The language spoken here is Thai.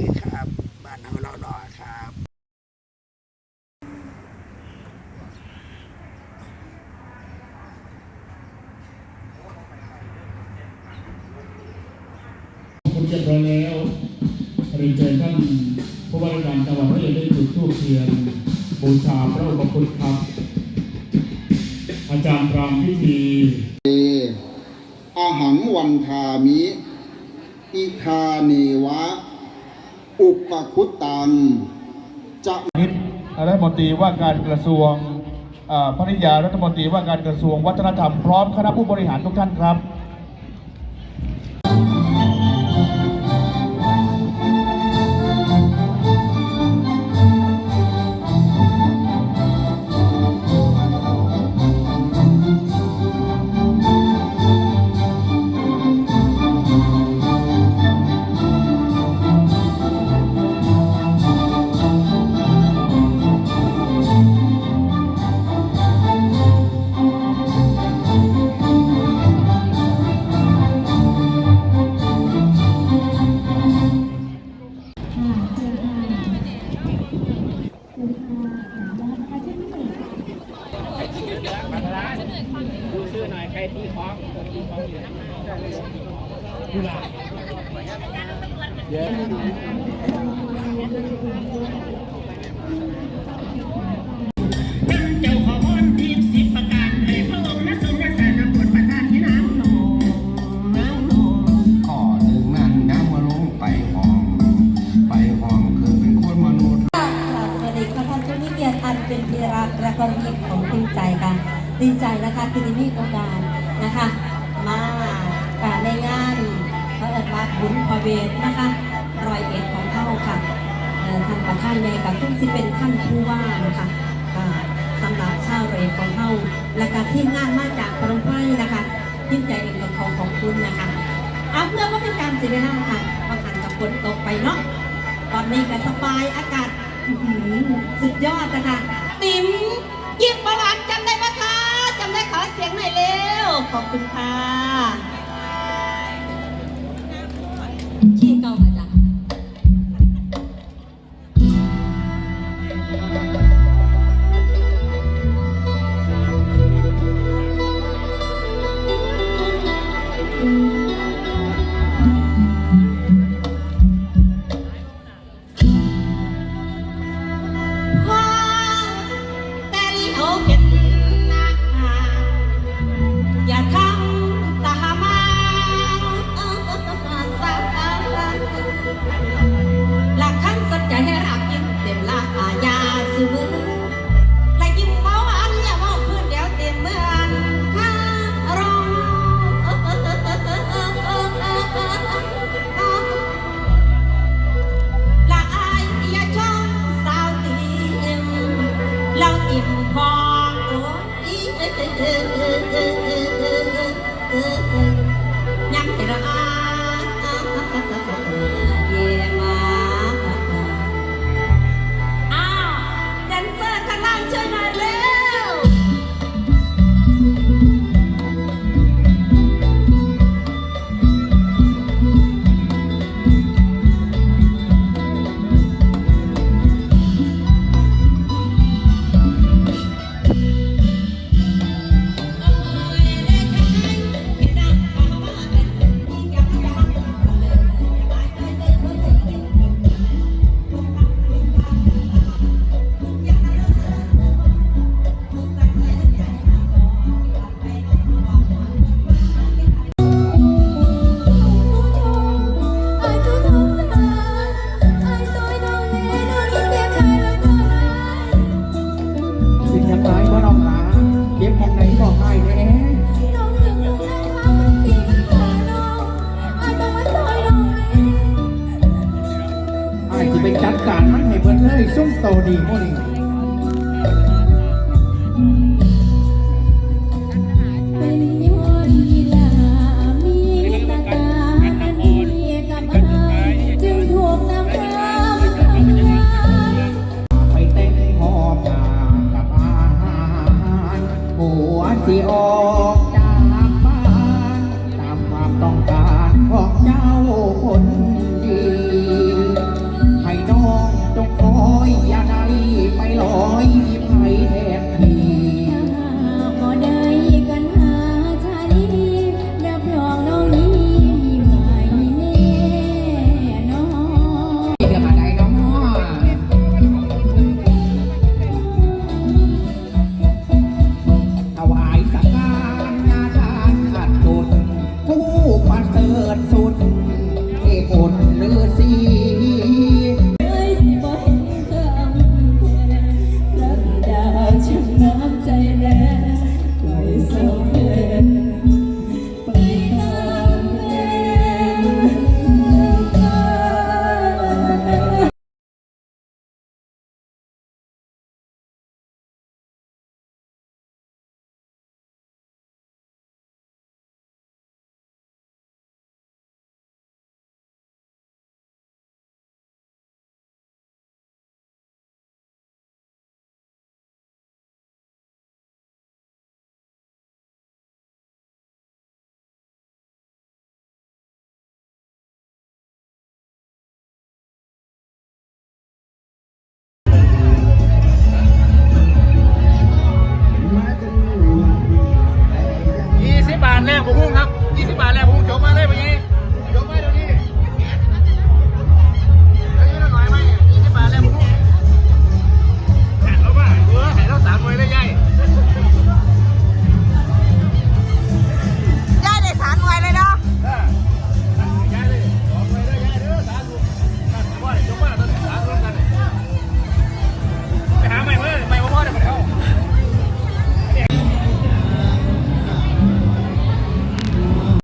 ดีครับ บ้านเฮาเราดอครับผมเรียบร้อยแล้วเรียนเชิญท่านผู้ว่าราชการจังหวัดร้อยเอ็ดได้จุดธูปเทียนบูชาพระอุปคุตครับ อาจารย์รำพิธีอาหังวันทามิ อิคาเนวะ อุปคุตตังจะนิดรัฐมนตรีว่าการกระทรวงภริยารัฐมนตรีว่าการกระทรวงวัฒนธรรมพร้อมคณะผู้บริหารทุกท่านครับ เดีใจนะคะที่ได้มีโอกาสนะคะ มาอ่าในงานเขาเอิดว่าบุญพระเวทนะคะรอยเอ็ดของเท่าค่ะท่านประธานในกับทุกที่เป็นท่านผู้ว่านะคะสำหรับชาวรอยเอ็ดของเท่าและการทีมงานมาจากพระไฟนะคะทีมใจเองกับของของคุณนะคะเอาเพื่อว่าเป็นการเสียเวลาค่ะบาหันกับฝนตกไปเนาะตอนนี้ก็สบายอากาศสุดยอดนะคะ ติ๋ม ขอบคุณค่ะ 이 송스타운이 머니